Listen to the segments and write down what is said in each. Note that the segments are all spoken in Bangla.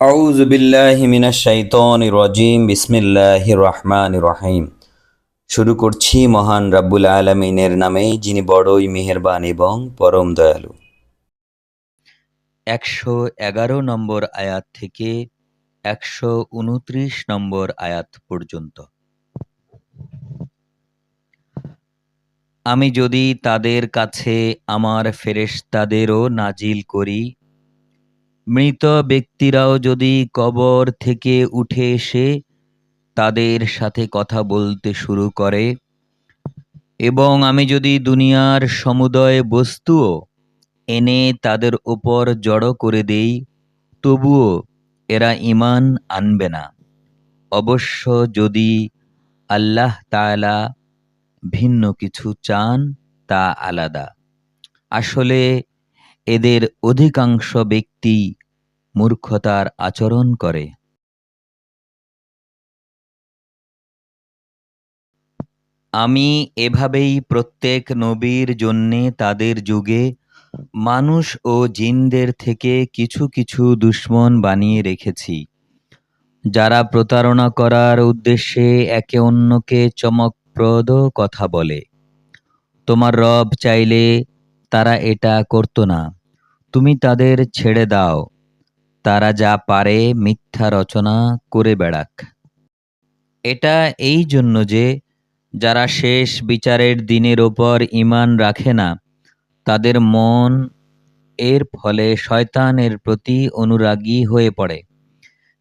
আউযু বিল্লাহি মিনাশ শাইতানির রাজিম, বিসমিল্লাহির রহমানির রহিম। শুরু করছি মহান রাব্বুল আলামিনের নামে, যিনি বড়ই মেহেরবান এবং পরম দয়ালু। একশো এগারো নম্বর আয়াত থেকে একশো উনত্রিশ নম্বর আয়াত পর্যন্ত। আমি যদি তাদের কাছে আমার ফেরেশতাদেরও নাজিল করি মৃত ব্যক্তিরাও যদি কবর থেকে উঠে এসে তাদের সাথে কথা বলতে শুরু করে, এবং আমি যদি দুনিয়ার সমুদয় বস্তুও এনে তাদের উপর জড়ো করে দেই, তবুও এরা ইমান আনবে না। অবশ্য যদি আল্লাহ তাআলা ভিন্ন কিছু চান, তা আলাদা। আসলে এদের অধিকাংশ ব্যক্তি মূর্খতার আচরণ করে। আমি এভাবেই প্রত্যেক নবীর জন্যে তাদের যুগে মানুষ ও জিনদের থেকে কিছু কিছু দুশ্মন বানিয়ে রেখেছি। যারা প্রতারণা করার উদ্দেশ্যে একে অন্যকে চমকপ্রদ কথা বলে। তোমার রব চাইলে তারা এটা করতো না। তুমি তাদের ছেড়ে দাও। তারা যা পারে মিথ্যা রচনা করে বেড়াক। এটা এই জন্য যে যারা শেষ বিচারের দিনের ওপর ঈমান রাখে না, তাদের মন এর ফলে শয়তানের প্রতি অনুরাগী হয়ে পড়ে,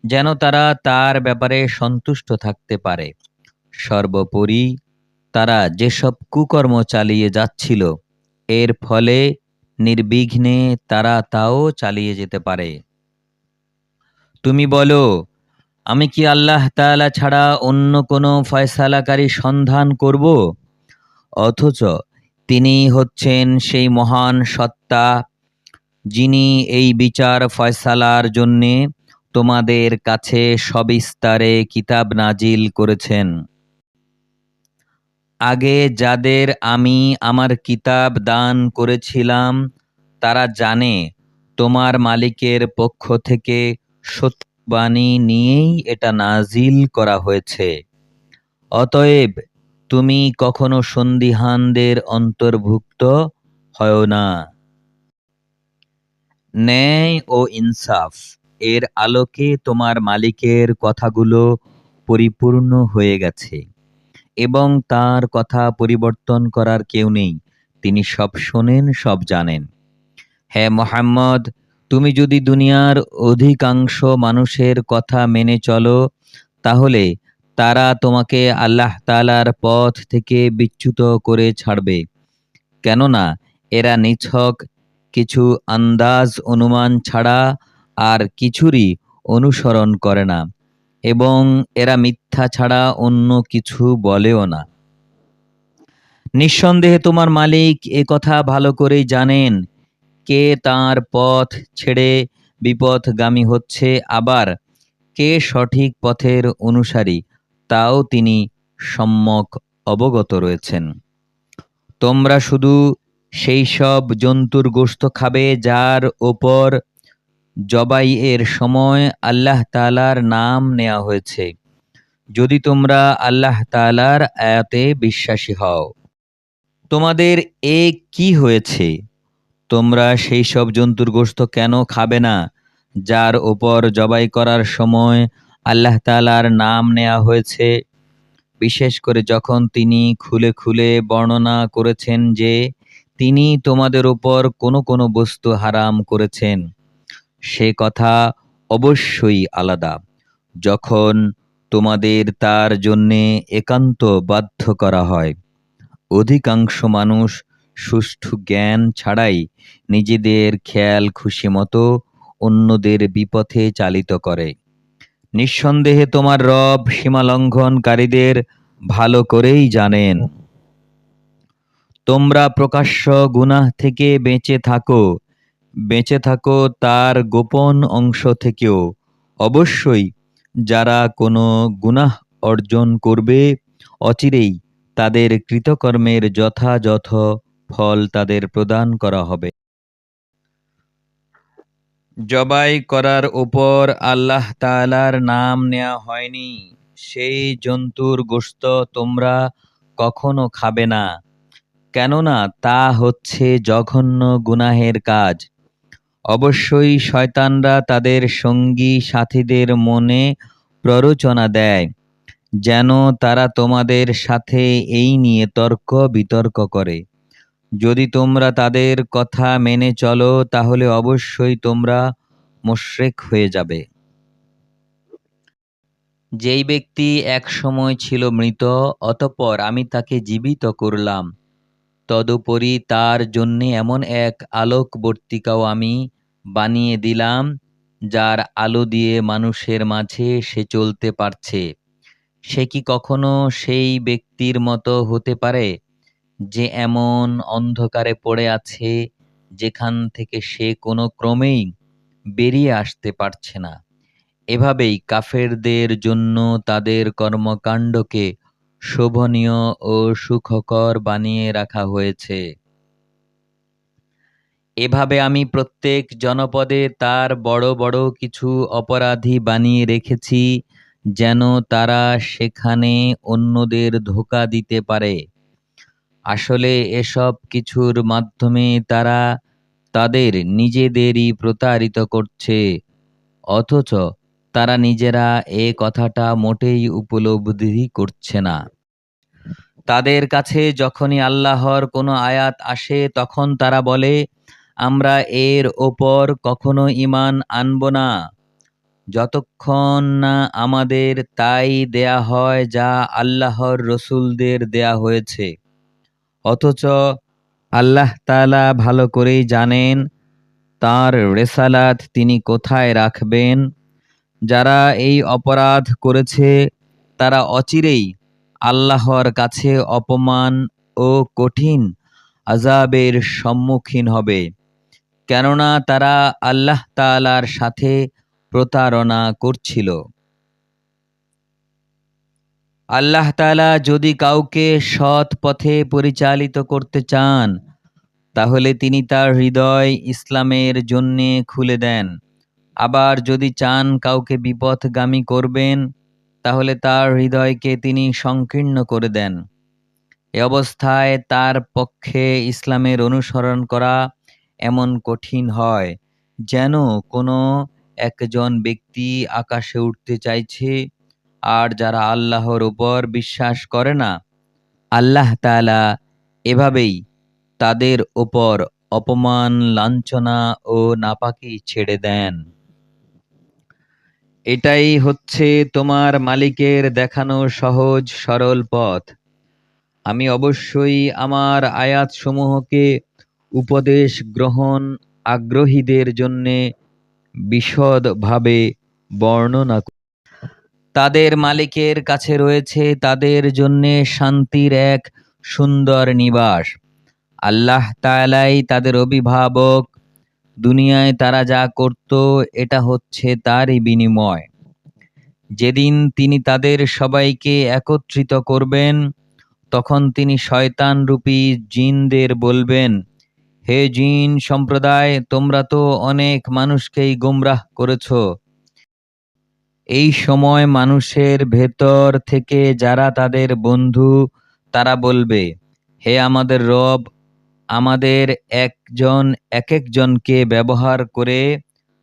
যেন তারা তার ব্যাপারে সন্তুষ্ট থাকতে পারে। সর্বোপরি তারা যেসব কুকর্ম চালিয়ে যাচ্ছিল, এর ফলে নির্বিঘ্নে তারা তাও চালিয়ে যেতে পারে। তুমি বলো, আমি কি আল্লাহ তাআলা ছাড়া অন্য কোনো ফয়সালাকারী সন্ধান করব? অথচ তিনি হচ্ছেন সেই মহান সত্তা, যিনি এই বিচার ফয়সালার জন্যে তোমাদের কাছে সবিস্তারে কিতাব নাজিল করেছেন। আগে যাদের আমি আমার কিতাব দান করেছিলাম, তারা জানে তোমার মালিকের পক্ষ থেকে সত্যবাণী নিয়েই এটা নাজিল করা হয়েছে। অতএব তুমি কখনো সন্দিহানদের অন্তর্ভুক্ত হয় না। ন্যায় ও ইনসাফ, এর আলোকে তোমার মালিকের কথাগুলো পরিপূর্ণ হয়ে গেছে। এবং তার কথা পরিবর্তন করার কেউ নেই। তিনি সব শোনেন, সব জানেন। হ্যাঁ মোহাম্মদ, তুমি যদি দুনিয়ার অধিকাংশ মানুষের কথা মেনে চলো, তাহলে তারা তোমাকে আল্লাহ তালার পথ থেকে বিচ্যুত করে ছাড়বে। কেননা এরা নিছক, কিছু আন্দাজ অনুমান ছাড়া আর কিছুরই অনুসরণ করে না। এবং এরা মিথ্যা ছাড়া অন্য কিছু বলেও না। নিঃসন্দেহে তোমার মালিক এ কথা ভালো করেই জানেন, কে তার পথ ছেড়ে বিপথগামী হচ্ছে আবার, কে সঠিক পথের অনুসারী, তাও তিনি সম্যক অবগত রয়েছেন। তোমরা শুধু সেই সব জন্তুর গোশত খাবে যার ওপর জবাই এর সময় আল্লাহ তালার নাম নেওয়া হয়েছে। যদি তোমরা আল্লাহ তালার আয়াতে বিশ্বাসী হও, তোমাদের এ কি হয়েছে? তোমরা সেই সব জন্তুর গোস্ত কেন খাবে না, যার ওপর জবাই করার সময় আল্লাহ তালার নাম নেওয়া হয়েছে? বিশেষ করে যখন তিনি খুলে খুলে বর্ণনা করেছেন যে তিনি তোমাদের ওপর কোনো কোনো বস্তু হারাম করেছেন, সে কথা অবশ্যই আলাদা। যখন তোমাদের তার জন্যে একান্ত বাধ্য করা হয়। অধিকাংশ মানুষ সুষ্ঠু জ্ঞান ছাড়াই নিজেদের খেয়াল খুশি মতো অন্যদের বিপথে চালিত করে। নিঃসন্দেহে তোমার রব সীমালঙ্ঘনকারীদের ভালো করেই জানেন। তোমরা প্রকাশ্য গুনাহ থেকে বেঁচে থাকো বেঁচে থাকো তার গোপন অংশ থেকেও। অবশ্যই যারা কোনো গুনাহ অর্জন করবে, অচিরেই তাদের কৃতকর্মের যথাযথ ফল তাদের প্রদান করা হবে। জবাই করার উপর আল্লাহ তাআলার নাম নেওয়া হয়নি। সেই জন্তুর গোশত তোমরা কখনো খাবে না। কেননা তা হচ্ছে জঘন্য গুনাহের কাজ। অবশ্যই শয়তানরা তাদের সঙ্গী সাথীদের মনে প্ররোচনা দেয়, যেন তারা তোমাদের সাথে এই নিয়ে তর্ক বিতর্ক করে। যদি তোমরা তাদের কথা মেনে চলো, তাহলে অবশ্যই তোমরা মোশরেক হয়ে যাবে। যেই ব্যক্তি এক সময় ছিল মৃত, অতঃপর আমি তাকে জীবিত করলাম। তদুপরি তার জন্যে এমন এক আলোকবর্তিকাও আমি বানিয়ে দিলাম, যার আলো দিয়ে মানুষের মাঝে সে চলতে পারছে। সে কি কখনো সেই ব্যক্তির মতো হতে পারে, যে এমন অন্ধকারে পড়ে আছে, যেখান থেকে সে কোনো ক্রমেই বেরিয়ে আসতে পারছে না? এভাবেই কাফেরদের জন্য তাদের কর্মকাণ্ডকে শোভনীয় ও সুখকর বানিয়ে রাখা হয়েছে। এভাবে আমি প্রত্যেক জনপদে তার বড় বড় কিছু অপরাধী বানিয়ে রেখেছি, যেন তারা সেখানে অন্যদের ধোকা দিতে পারে। আসলে এসব কিছুর মাধ্যমে তারা তাদের নিজেদেরই প্রতারিত করছে, অথচ তারা নিজেরা এ কথাটা মোটেই উপলব্ধি করছে না। তাদের কাছে যখনই আল্লাহর কোনো আয়াত আসে, তখন তারা বলে আমরা এর ওপর কখনো ইমান আনব না। যতক্ষণ না আমাদের তাই দেয়া হয় যা আল্লাহর রসুলদের দেয়া হয়েছে। অথচ আল্লাহ তালা ভালো করেই জানেন তার রেসালাত তিনি কোথায় রাখবেন। যারা এই অপরাধ করেছে, তারা অচিরেই আল্লাহর কাছে অপমান ও কঠিন আজাবের সম্মুখীন হবে। কেননা তারা আল্লাহ তালার সাথে প্রতারণা করছিল। আল্লাহ তালা যদি কাউকে সৎ পথে পরিচালিত করতে চান, তাহলে তিনি তার হৃদয় ইসলামের জন্যে খুলে দেন। আবার যদি চান কাউকে বিপথগামী করবেন, তাহলে তার হৃদয়কে তিনি সংকীর্ণ করে দেন। এ অবস্থায় তার পক্ষে ইসলামের অনুসরণ করা এমন কঠিন হয় যেন কোনো একজন ব্যক্তি আকাশে উঠতে চাইছে। আর যারা আল্লাহর উপর বিশ্বাস করে না, আল্লাহ তালা এভাবেই তাদের ওপর অপমান, লাঞ্ছনা ও নাপাকি ছেড়ে দেন। এটাই হচ্ছে তোমার মালিকের দেখানো সহজ, সরল পথ। আমি অবশ্যই আমার আয়াতসমূহকে উপদেশ গ্রহণ আগ্রহীদের জন্যে বিশদভাবে বর্ণনা তাদের মালিকের কাছে রয়েছে তাদের জন্যে শান্তির এক সুন্দর নিবাস। আল্লাহ তালাই তাদের অভিভাবক, দুনিয়ায় তারা যা করত, এটা হচ্ছে তারই বিনিময়। যেদিন তিনি তাদের সবাইকে একত্রিত করবেন, তখন তিনি শয়তান রূপী জিনদের বলবেন হে জিন সম্প্রদায়, তোমরা তো অনেক মানুষকেই গোমরাহ করেছ। এই সময় মানুষের ভেতর থেকে যারা তাদের বন্ধু, তারা বলবে, হে আমাদের রব, আমাদের একজন এক একজনকে ব্যবহার করে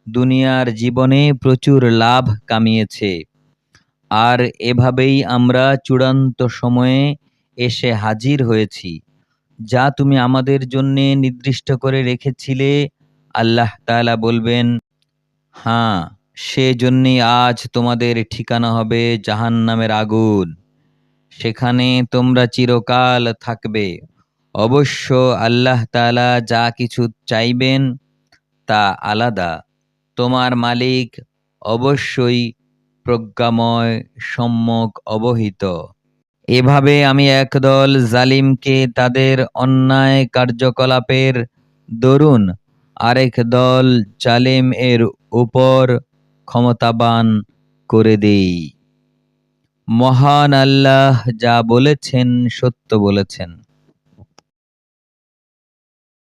দুনিয়ার জীবনে প্রচুর লাভ কামিয়েছে। আর এভাবেই আমরা চূড়ান্ত সময়ে এসে হাজির হয়েছি। যা তুমি আমাদের জন্যে নির্দিষ্ট করে রেখেছিলে, আল্লাহ তালা বলবেন হ্যাঁ সেজন্যই আজ তোমাদের ঠিকানা হবে জাহান্নামের আগুন। সেখানে তোমরা চিরকাল থাকবে। অবশ্য আল্লাহ তালা যা কিছু চাইবেন তা আলাদা। তোমার মালিক অবশ্যই প্রজ্ঞাময়, সম্যক, অবহিত। এভাবে আমি একদল জালিমকে তাদের অন্যায় কার্যকলাপের দরুন আরেক দল জালিম এর উপর ক্ষমতাবান করে দেই। মহান আল্লাহ যা বলেছেন, সত্য বলেছেন।